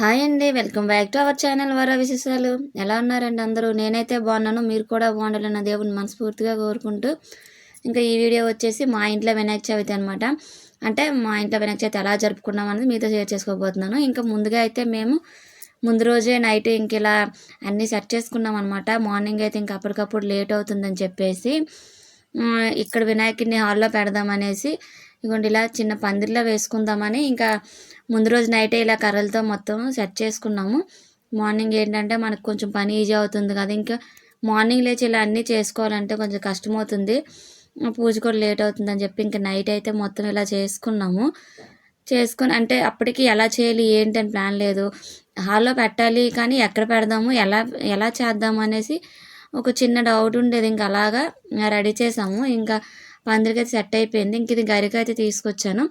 Hi అండి welcome back to our channel వర విశేషాలు. ఎలా ఉన్నారండి అందరూ? నేనైతే బాగున్నాను. మీరు కూడా బాగుండాలన్న దేవుని మనస్ఫూర్తిగా కోరుకుంటూ ఇంకా ఈ వీడియో వచ్చేసి మా ఇంట్లో వినాయక చవితి అనమాట అంటే మా ఇంట్లో వినాయక చవితి ఎలా జరుపుకున్నాం అనేది మీతో షేర్ చేసుకోబోతున్నాను. ఇంకా ముందుగా అయితే మేము ముందు రోజే నైట్ ఇంక ఇలా అన్నీ సెట్ చేసుకున్నాం అనమాట మార్నింగ్ అయితే ఇంక అప్పటికప్పుడు లేట్ అవుతుందని చెప్పేసి ఇక్కడ వినాయకుడిని హాల్లో పెడదామనేసి ఇగోండి ఇలా చిన్న పందిరిలో వేసుకుందామని ఇంకా ముందు రోజు నైటే ఇలా కర్రలతో మొత్తం సెట్ చేసుకున్నాము. మార్నింగ్ ఏంటంటే మనకు కొంచెం పని ఈజీ అవుతుంది కదా ఇంకా మార్నింగ్ లేచి ఇలా అన్నీ చేసుకోవాలంటే కొంచెం కష్టమవుతుంది. పూజ కూడా లేట్ అవుతుంది అని చెప్పి ఇంకా నైట్ అయితే మొత్తం ఇలా చేసుకున్నాము. చేసుకుని అంటే అప్పటికి ఎలా చేయాలి ఏంటి అని ప్లాన్ లేదు. హాల్లో పెట్టాలి కానీ ఎక్కడ పెడదాము ఎలా ఎలా చేద్దాము అనేసి ఒక చిన్న డౌట్ ఉండేది. ఇంకా అలాగా రెడీ చేసాము. ఇంకా అందరికీ అయితే సెట్ అయిపోయింది. ఇంక ఇది గరిక అయితే తీసుకొచ్చాను.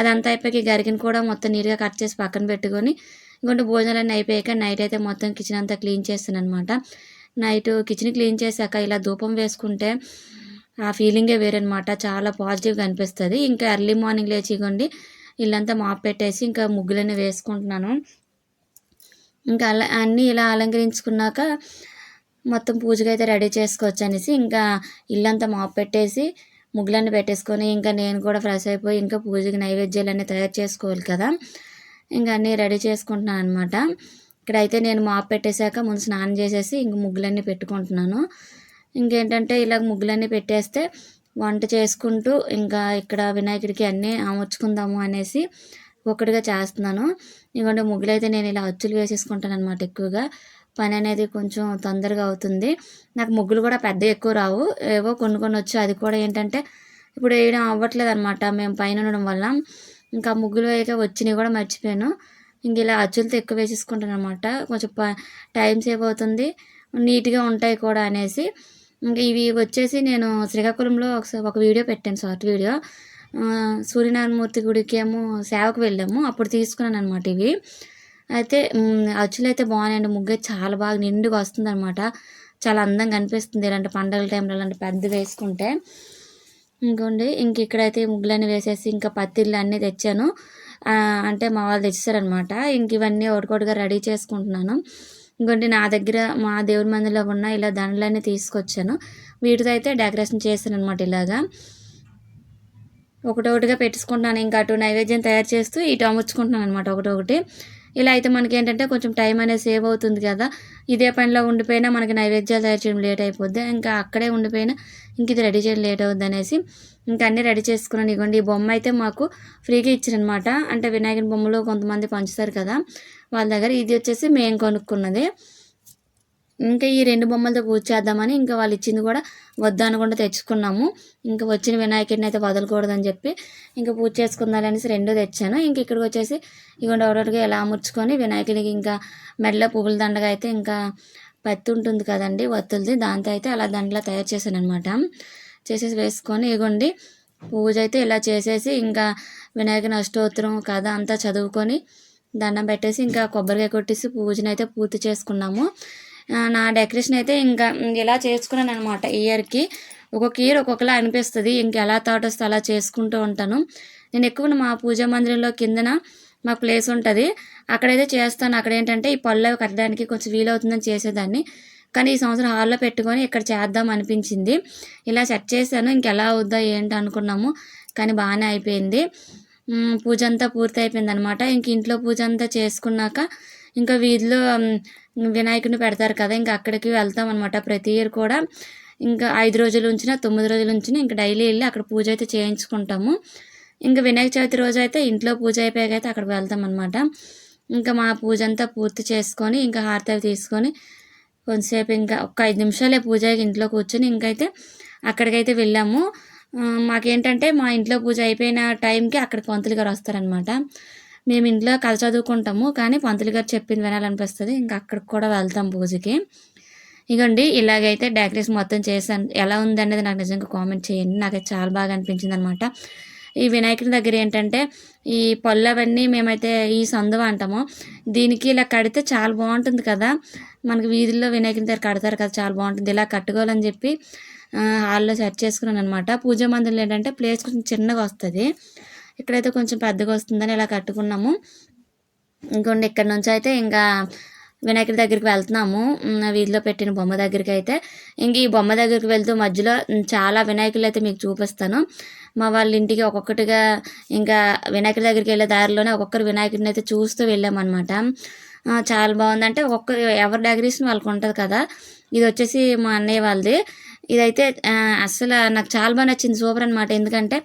అదంతా అయిపోయి గరికని కూడా మొత్తం నీట్గా కట్ చేసి పక్కన పెట్టుకొని ఇంకొంటే భోజనాలన్నీ అయిపోయాక నైట్ అయితే మొత్తం కిచెన్ అంతా క్లీన్ చేస్తాను అనమాట నైట్ కిచెన్ క్లీన్ చేశాక ఇలా ధూపం వేసుకుంటే ఆ ఫీలింగే వేరనమాట చాలా పాజిటివ్గా అనిపిస్తుంది ఇంకా ఎర్లీ మార్నింగ్ లేచి ఇగోండి ఇల్లంతా మాప్ పెట్టేసి ఇంకా ముగ్గులన్నీ వేసుకుంటున్నాను. ఇంకా అలా అన్నీ ఇలా అలంకరించుకున్నాక మొత్తం పూజగా అయితే రెడీ చేసుకోవచ్చు అనేసి ఇంకా ఇల్లంతా మాప్ పెట్టేసి ముగ్గులన్నీ పెట్టేసుకొని ఇంకా నేను కూడా ఫ్రెష్ అయిపోయి ఇంకా పూజకి నైవేద్యాలన్నీ తయారు చేసుకోవాలి కదా. ఇంకా అన్నీ రెడీ చేసుకుంటున్నాను అనమాట ఇక్కడైతే నేను మాప్ పెట్టేశాక ముందు స్నానం చేసేసి ఇంక ముగ్గులన్నీ పెట్టుకుంటున్నాను. ఇంకేంటంటే ఇలా ముగ్గులన్నీ పెట్టేస్తే వంట చేసుకుంటూ ఇంకా ఇక్కడ వినాయకుడికి అన్నీ అమర్చుకుందాము అనేసి ఒకటిగా చేస్తున్నాను. ఇవ్వండి ముగ్గులైతే నేను ఇలా అచ్చులు వేసేసుకుంటాను అనమాట ఎక్కువగా. పని అనేది కొంచెం తొందరగా అవుతుంది. నాకు ముగ్గులు కూడా పెద్ద ఎక్కువ రావు. ఏవో కొన్ని కొన్ని వచ్చి అది కూడా ఏంటంటే ఇప్పుడు వేయడం అవ్వట్లేదు అనమాట మేము పైన ఉండడం వల్ల ఇంకా ముగ్గులు వేయక వచ్చినవి కూడా మర్చిపోయాను. ఇంక ఇలా అచ్చులతో ఎక్కువ వేసేసుకుంటాను అనమాట కొంచెం ప టైం సేవ్ అవుతుంది. నీట్గా ఉంటాయి కూడా అనేసి. ఇంకా ఇవి వచ్చేసి నేను శ్రీకాకుళంలో ఒకసారి ఒక వీడియో పెట్టాను షార్ట్ వీడియో. సూర్యనారాయణమూర్తి గుడికి ఏమో సేవకు వెళ్ళాము. అప్పుడు తీసుకున్నాను అనమాట ఇవి. అయితే అచ్చులు అయితే బాగున్నాయండి. ముగ్గు చాలా బాగా నిండుగా వస్తుంది అనమాట చాలా అందంగా అనిపిస్తుంది ఇలాంటి పండగల టైంలో ఇలాంటి పెద్ద వేసుకుంటే. ఇంకోండి ఇంక ఇక్కడైతే ముగ్గులన్నీ వేసేసి ఇంకా పత్తిళ్ళు అన్నీ తెచ్చాను. అంటే మా వాళ్ళు తెచ్చారనమాట ఇంక ఇవన్నీ ఒకటికొకటిగా రెడీ చేసుకుంటున్నాను. ఇంకోటి నా దగ్గర మా దేవుడి మందిలో ఉన్న ఇలా దండలన్నీ తీసుకొచ్చాను. వీటితో అయితే డెకరేషన్ చేశాను అనమాట ఇలాగా. ఒకటొకటిగా పెట్టుకుంటున్నాను. ఇంకా అటు నైవేద్యం తయారు చేస్తూ ఇటు అమర్చుకుంటున్నాను అనమాట ఒకటొకటి. ఇలా అయితే మనకి ఏంటంటే కొంచెం టైం అనేది సేవ్ అవుతుంది కదా. ఇదే పనిలో ఉండిపోయినా మనకి నైవేద్యాలు తయారు చేయడం లేట్ అయిపోద్ది. ఇంకా అక్కడే ఉండిపోయినా ఇంక ఇది రెడీ చేయడం లేట్ అవుద్ది అనేసి ఇంకా అన్నీ రెడీ చేసుకున్నాను. ఇవ్వండి ఈ బొమ్మ అయితే మాకు ఫ్రీగా ఇచ్చారనమాట. అంటే వినాయకుని బొమ్మలు కొంతమంది పంచుతారు కదా. వాళ్ళ దగ్గర ఇది వచ్చేసి మేము కొనుక్కున్నది. ఇంకా ఈ రెండు బొమ్మలతో పూజ చేద్దామని ఇంకా వాళ్ళు ఇచ్చింది కూడా వద్దనకుండా తెచ్చుకున్నాము. ఇంకా వచ్చిన వినాయకుడిని అయితే వదలకూడదని చెప్పి ఇంకా పూజ చేసుకుందాం అనేసి తెచ్చాను. ఇంక ఇక్కడికి వచ్చేసి ఇగోండి ఒకటిగా ఎలా అమర్చుకొని వినాయకుడికి ఇంకా మెడలో పువ్వుల దండగా అయితే ఇంకా పత్తి ఉంటుంది కదండి వత్తులది. దాంతో అయితే అలా దండలా తయారు చేశాను అనమాట చేసేసి వేసుకొని ఇగోండి. పూజ అయితే ఇలా చేసేసి ఇంకా వినాయకుని అష్టోత్తరం కథ అంతా చదువుకొని దండం పెట్టేసి ఇంకా కొబ్బరికాయ కొట్టేసి పూజను అయితే పూర్తి చేసుకున్నాము. నా డెకరేషన్ అయితే ఇంకా ఇలా చేసుకున్నాను అనమాట ఇయర్కి. ఒక్కొక్క ఇయర్ ఒక్కొక్కలా అనిపిస్తుంది. ఇంక ఎలా థాట్ వస్తే అలా చేసుకుంటూ ఉంటాను. నేను ఎక్కువ మా పూజా మందిరంలో కిందన మా ప్లేస్ ఉంటుంది. అక్కడైతే చేస్తాను. అక్కడ ఏంటంటే ఈ పళ్ళు అవి కట్టడానికి కొంచెం వీలవుతుందని చేసేదాన్ని. కానీ ఈ సంవత్సరం హాల్లో పెట్టుకొని ఇక్కడ చేద్దాం అనిపించింది. ఇలా సెట్ చేశాను. ఇంకెలా అవుద్దా ఏంటి అనుకున్నాము. కానీ బాగానే అయిపోయింది. పూజ అంతా పూర్తి అయిపోయింది అనమాట ఇంక ఇంట్లో పూజ అంతా చేసుకున్నాక ఇంకా వీధిలో వినాయకుడిని పెడతారు కదా ఇంకా అక్కడికి వెళ్తాం అనమాట ప్రతి ఇయర్ కూడా ఇంకా ఐదు రోజులు ఉంచిన తొమ్మిది రోజులు ఉంచిన ఇంకా డైలీ వెళ్ళి అక్కడ పూజ అయితే చేయించుకుంటాము. ఇంకా వినాయక చవితి రోజు అయితే ఇంట్లో పూజ అయిపోయాక అయితే అక్కడికి వెళ్తాం అనమాట ఇంకా మా పూజ అంతా పూర్తి చేసుకొని ఇంకా హారతి అవి తీసుకొని కొంతసేపు ఇంకా ఒక ఐదు నిమిషాలే పూజ ఇంట్లో కూర్చొని ఇంకైతే అక్కడికైతే వెళ్ళాము. మాకేంటంటే మా ఇంట్లో పూజ అయిపోయిన టైంకి అక్కడ పంతులు గారు వస్తారనమాట మేము ఇంట్లో కథ చదువుకుంటాము కానీ పంతులు గారు చెప్పింది వినాలనిపిస్తుంది. ఇంకా అక్కడికి కూడా వెళ్తాం పూజకి. ఇగోండి ఇలాగైతే డెకరేషన్ మొత్తం చేశాను. ఎలా ఉంది అనేది నాకు నిజంగా కామెంట్ చేయండి. నాకైతే చాలా బాగా అనిపించింది అనమాట ఈ వినాయకుడి దగ్గర ఏంటంటే ఈ పళ్ళు అవన్నీ మేమైతే ఈ సందువ అంటాము. దీనికి ఇలా కడితే చాలా బాగుంటుంది కదా. మనకి వీధుల్లో వినాయకుని దగ్గర కడతారు కదా చాలా బాగుంటుంది. ఇలా కట్టుకోవాలని చెప్పి హాల్లో సెట్ చేసుకున్నాను అనమాట పూజా మందులు ఏంటంటే ప్లేస్ కొంచెం చిన్నగా వస్తుంది. ఇక్కడైతే కొంచెం పెద్దగా వస్తుందని ఇలా కట్టుకున్నాము. ఇంకోండి ఇక్కడ నుంచి అయితే ఇంకా వినాయకుడి దగ్గరికి వెళ్తున్నాము. వీధిలో పెట్టిన బొమ్మ దగ్గరికి అయితే ఇంక ఈ బొమ్మ దగ్గరికి వెళ్తూ మధ్యలో చాలా వినాయకులు అయితే మీకు చూపిస్తాను. మా వాళ్ళ ఇంటికి ఒక్కొక్కటిగా ఇంకా వినాయకుడి దగ్గరికి వెళ్ళే దారిలోనే ఒక్కొక్కరు వినాయకుడిని అయితే చూస్తూ వెళ్ళామన్నమాట. చాలా బాగుందంటే ఒక్కొక్క ఎవరి డెకరేషన్ వాళ్ళకి ఉంటుంది కదా. ఇది వచ్చేసి మా అన్నయ్య వాళ్ళది. ఇదైతే అసలు అస్సలు నాకు చాలా బాగా నచ్చింది సూపర్ అనమాట ఎందుకంటే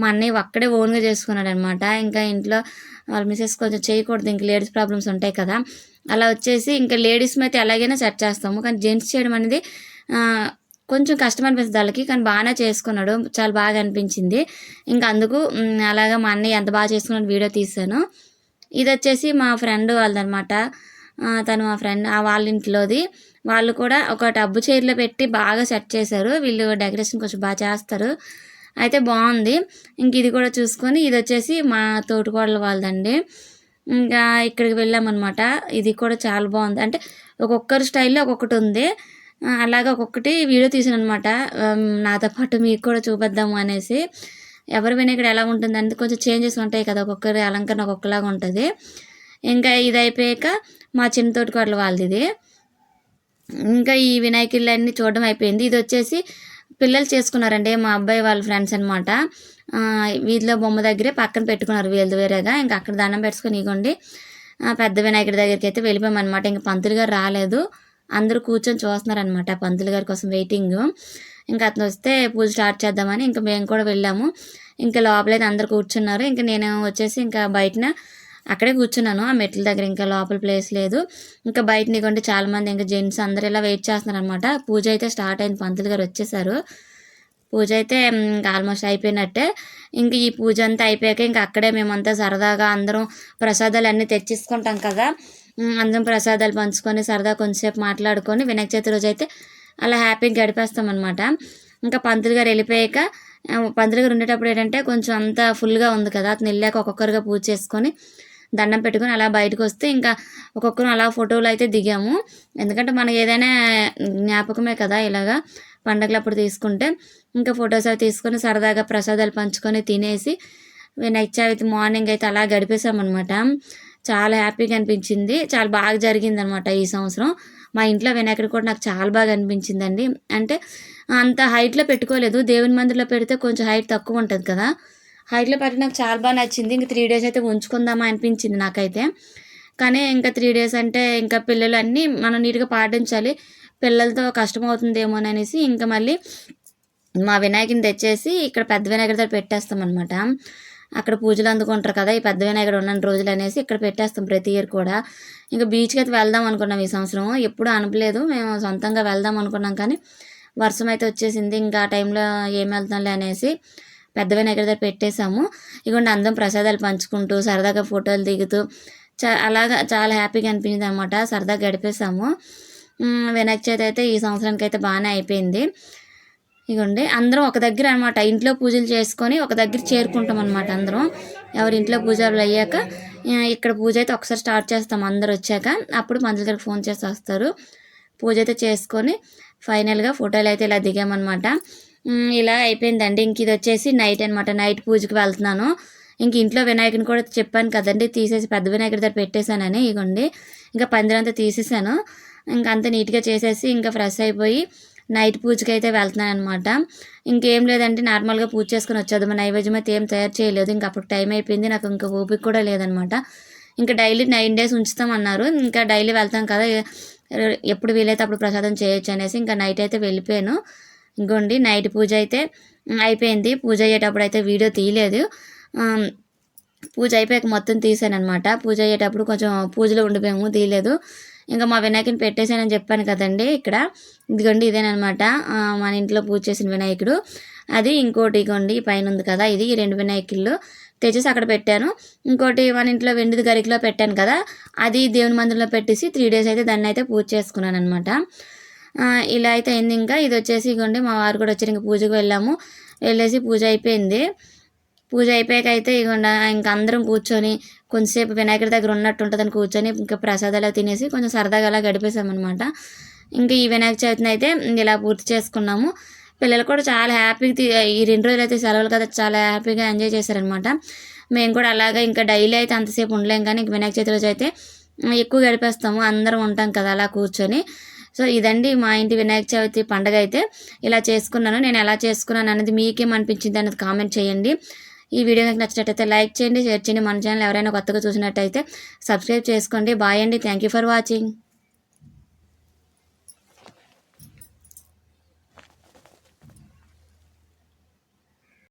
మా అన్నయ్య అక్కడే ఓన్గా చేసుకున్నాడు అనమాట ఇంకా ఇంట్లో వాళ్ళ మిసెస్ కొంచెం చేయకూడదు ఇంకా లేడీస్ ప్రాబ్లమ్స్ ఉంటాయి కదా. అలా వచ్చేసి ఇంకా లేడీస్ అయితే ఎలాగైనా సెట్ చేస్తాము. కానీ జెంట్స్ చేయడం అనేది కొంచెం కష్టం అనిపిస్తుంది వాళ్ళకి. కానీ బాగానే చేసుకున్నాడు. చాలా బాగా అనిపించింది. ఇంకా అందుకు అలాగా మా అన్నయ్య ఎంత బాగా చేసుకున్నాడు వీడియో తీశాను. ఇది వచ్చేసి మా ఫ్రెండ్ వాళ్ళదనమాట తను మా ఫ్రెండ్ ఆ వాళ్ళ ఇంట్లోది. వాళ్ళు కూడా ఒక టబ్బు చైర్లో పెట్టి బాగా సెట్ చేశారు. వీళ్ళు డెకరేషన్ కొంచెం బాగా చేస్తారు. అయితే బాగుంది. ఇంక ఇది కూడా చూసుకొని ఇది వచ్చేసి మా తోటికోడల వాళ్ళదండి. ఇంకా ఇక్కడికి వెళ్ళామన్నమాట. ఇది కూడా చాలా బాగుంది. అంటే ఒక్కొక్కరి స్టైల్లో ఒక్కొక్కటి ఉంది. అలాగే ఒక్కొక్కటి వీడియో తీసాను అనమాట నాతో పాటు మీకు కూడా చూపిద్దాము అనేసి. ఎవరి వినాయకుడు ఎలా ఉంటుంది అంటే కొంచెం చేంజెస్ ఉంటాయి కదా. ఒక్కొక్కరి అలంకరణ ఒక్కొక్కలాగా ఉంటుంది. ఇంకా ఇది అయిపోయాక మా చిన్న తోటికోడల వాళ్ళది ఇది. ఇంకా ఈ వినాయకుళ్ళన్నీ చూడడం అయిపోయింది. ఇది వచ్చేసి పిల్లలు చేసుకున్నారండి. మా అబ్బాయి వాళ్ళ ఫ్రెండ్స్ అనమాట వీధిలో బొమ్మ దగ్గరే పక్కన పెట్టుకున్నారు వీళ్ళు వేరేగా. ఇంకా అక్కడ దండం పెట్టుకుని ఇగోండి. పెద్ద వినాయకుడి దగ్గరికి అయితే వెళ్ళిపోయామన్నమాట. ఇంకా పంతులు గారు రాలేదు. అందరూ కూర్చొని చూస్తున్నారనమాట పంతులు గారి కోసం వెయిటింగ్. ఇంకా అతను వస్తే పూజ స్టార్ట్ చేద్దామని ఇంకా మేము కూడా వెళ్ళాము. ఇంకా లోపలైతే అందరు కూర్చున్నారు. ఇంకా నేను వచ్చేసి ఇంకా బయటన అక్కడే కూర్చున్నాను. ఆ మెట్ల దగ్గర ఇంకా లోపల ప్లేస్ లేదు. ఇంకా బయట నీకుంటే చాలామంది ఇంకా జెంట్స్ అందరు ఇలా వెయిట్ చేస్తున్నారు అనమాట పూజ అయితే స్టార్ట్ అయింది. పంతులు గారు వచ్చేసారు. పూజ అయితే ఇంకా ఆల్మోస్ట్ అయిపోయినట్టే. ఇంక ఈ పూజ అంతా అయిపోయాక ఇంకా అక్కడే మేమంతా సరదాగా అందరం ప్రసాదాలు అన్నీ తెచ్చేసుకుంటాం కదా. అందరం ప్రసాదాలు పంచుకొని సరదా కొంచెంసేపు మాట్లాడుకొని వినాయక చవితి రోజు అయితే అలా హ్యాపీగా గడిపేస్తాం అనమాట ఇంకా పంతులు గారు వెళ్ళిపోయాక పంతులు గారు ఉండేటప్పుడు ఏంటంటే కొంచెం అంతా ఫుల్గా ఉంది కదా. అతను వెళ్ళాక ఒక్కొక్కరుగా పూజ చేసుకొని దండం పెట్టుకొని అలా బయటకు వస్తే ఇంకా ఒక్కొక్కరు అలా ఫోటోలు అయితే దిగాము. ఎందుకంటే మనకి ఏదైనా జ్ఞాపకమే కదా ఇలాగా పండగలప్పుడు తీసుకుంటే. ఇంకా ఫొటోస్ అవి తీసుకొని సరదాగా ప్రసాదాలు పంచుకొని తినేసి వినాయక చవితి మార్నింగ్ అయితే అలా గడిపేసామన్నమాట చాలా హ్యాపీగా అనిపించింది. చాలా బాగా జరిగింది అనమాట ఈ సంవత్సరం. మా ఇంట్లో వినాయకుడు కూడా నాకు చాలా బాగా అనిపించిందండి. అంటే అంత హైట్లో పెట్టుకోలేదు. దేవుని మందిర్లో పెడితే కొంచెం హైట్ తక్కువ ఉంటుంది కదా. హైట్లో పెట్టి నాకు చాలా బాగా నచ్చింది. ఇంక త్రీ డేస్ అయితే ఉంచుకుందామా అనిపించింది నాకైతే. కానీ ఇంకా త్రీ డేస్ అంటే ఇంకా పిల్లలు అన్నీ మనం నీట్గా పాటించాలి. పిల్లలతో కష్టమవుతుందేమో అనేసి ఇంకా మళ్ళీ మా వినాయకుని తెచ్చేసి ఇక్కడ పెద్ద వినాయకుడి దగ్గర పెట్టేస్తాం అనమాట అక్కడ పూజలు అందుకుంటారు కదా ఈ పెద్ద వినాయకుడు ఉన్న రోజులు అనేసి ఇక్కడ పెట్టేస్తాం ప్రతి ఇయర్ కూడా. ఇంకా బీచ్కి అయితే వెళ్దాం అనుకున్నాం ఈ సంవత్సరం. ఎప్పుడు అనపలేదు. మేము సొంతంగా వెళ్దాం అనుకున్నాం కానీ వర్షం అయితే వచ్చేసింది. ఇంకా ఆ టైంలో ఏం వెళ్తాంలే అనేసి పెద్ద వినాయకుడి దగ్గర పెట్టేశాము. ఇగోండి అందరం ప్రసాదాలు పంచుకుంటూ సరదాగా ఫోటోలు దిగుతూ చా అలాగా చాలా హ్యాపీగా అనిపించింది అనమాట సరదాగా గడిపేశాము. వినాయక చవితి అయితే ఈ సంవత్సరానికి అయితే బాగానే అయిపోయింది. ఇగోండి అందరం ఒక దగ్గర అనమాట ఇంట్లో పూజలు చేసుకొని ఒక దగ్గర చేరుకుంటాం అనమాట అందరం. ఎవరి ఇంట్లో పూజలు అయ్యాక ఇక్కడ పూజ అయితే ఒకసారి స్టార్ట్ చేస్తాం అందరు వచ్చాక. అప్పుడు మందుల గారికి ఫోన్ చేసి వస్తారు. పూజ అయితే చేసుకొని ఫైనల్గా ఫోటోలు అయితే ఇలా దిగామన్నమాట. ఇలా అయిపోయిందండి. ఇంక ఇది వచ్చేసి నైట్ అనమాట నైట్ పూజకి వెళ్తున్నాను. ఇంక ఇంట్లో వినాయకుని కూడా చెప్పాను కదండి. తీసేసి పెద్ద వినాయకుడి దగ్గర పెట్టేశానని. ఇగోండి. ఇంకా పందిరంతా తీసేసాను ఇంకా అంత నీట్గా చేసేసి ఇంకా ఫ్రెష్ అయిపోయి నైట్ పూజకి అయితే వెళ్తున్నాను అనమాట ఇంకేం లేదంటే నార్మల్గా పూజ చేసుకుని వచ్చేది మా నైవేద్యం అయితే ఏం తయారు చేయలేదు. ఇంకా అప్పుడు టైం అయిపోయింది. నాకు ఇంకా ఓపిక కూడా లేదనమాట ఇంకా డైలీ నైన్ డేస్ ఉంచుతామన్నారు. ఇంకా డైలీ వెళ్తాం కదా. ఎప్పుడు వీలైతే అప్పుడు ప్రసాదం చేయొచ్చు అనేసి ఇంకా నైట్ అయితే వెళ్ళిపోయాను. ఇంకోండి నైట్ పూజ అయితే అయిపోయింది. పూజ అయ్యేటప్పుడు అయితే వీడియో తీయలేదు. పూజ అయిపోయాక మొత్తం తీసాను అనమాట పూజ అయ్యేటప్పుడు కొంచెం పూజలో ఉండిపోయాము తీయలేదు. ఇంకా మా వినాయకుని పెట్టేశానని చెప్పాను కదండి ఇక్కడ. ఇదిగోండి ఇదేనమాట మన ఇంట్లో పూజ చేసిన వినాయకుడు. అది ఇంకోటి ఇగోండి పైన ఉంది కదా ఇది ఈ రెండు వినాయకుళ్ళు తెచ్చేసి అక్కడ పెట్టాను. ఇంకోటి మన ఇంట్లో వెండిది గరికలో పెట్టాను కదా అది దేవుని మందిరంలో పెట్టేసి త్రీ డేస్ అయితే దాన్ని అయితే పూజ చేసుకున్నాను అనమాట ఇలా అయితే అయింది ఇంకా. ఇది వచ్చేసి ఇగోండి మా వారు కూడా వచ్చారు ఇంకా పూజకు వెళ్ళాము. వెళ్ళేసి పూజ అయిపోయింది. పూజ అయిపోయాక అయితే ఇగోండి ఇంక అందరం కూర్చొని కొంచెంసేపు వినాయకుడి దగ్గర ఉన్నట్టు ఉంటుందని కూర్చొని ఇంకా ప్రసాదాలు తినేసి కొంచెం సరదాగా అలా గడిపేసామన్నమాట. ఇంకా ఈ వినాయక చవితిని అయితే ఇలా పూర్తి చేసుకున్నాము. పిల్లలు కూడా చాలా హ్యాపీగా ఈ రెండు రోజులు అయితే సెలవులు కదా చాలా హ్యాపీగా ఎంజాయ్ చేశారనమాట మేము కూడా అలాగే ఇంకా డైలీ అయితే అంతసేపు ఉండలేం కానీ ఇంక వినాయక చవితి రోజు అయితే ఎక్కువ గడిపేస్తాము అందరం ఉంటాం కదా అలా కూర్చొని. సో ఇదండి మా ఇంటి వినాయక చవితి పండగ అయితే ఇలా చేసుకున్నాను. నేను ఎలా చేసుకున్నాను అనేది మీకేమనిపించింది అనేది కామెంట్ చేయండి. ఈ వీడియో మీకు నచ్చినట్టయితే లైక్ చేయండి షేర్ చేయండి. మన ఛానల్ ఎవరైనా కొత్తగా చూసినట్టయితే సబ్స్క్రైబ్ చేసుకోండి. బాయ్ అండి. Thank you for watching.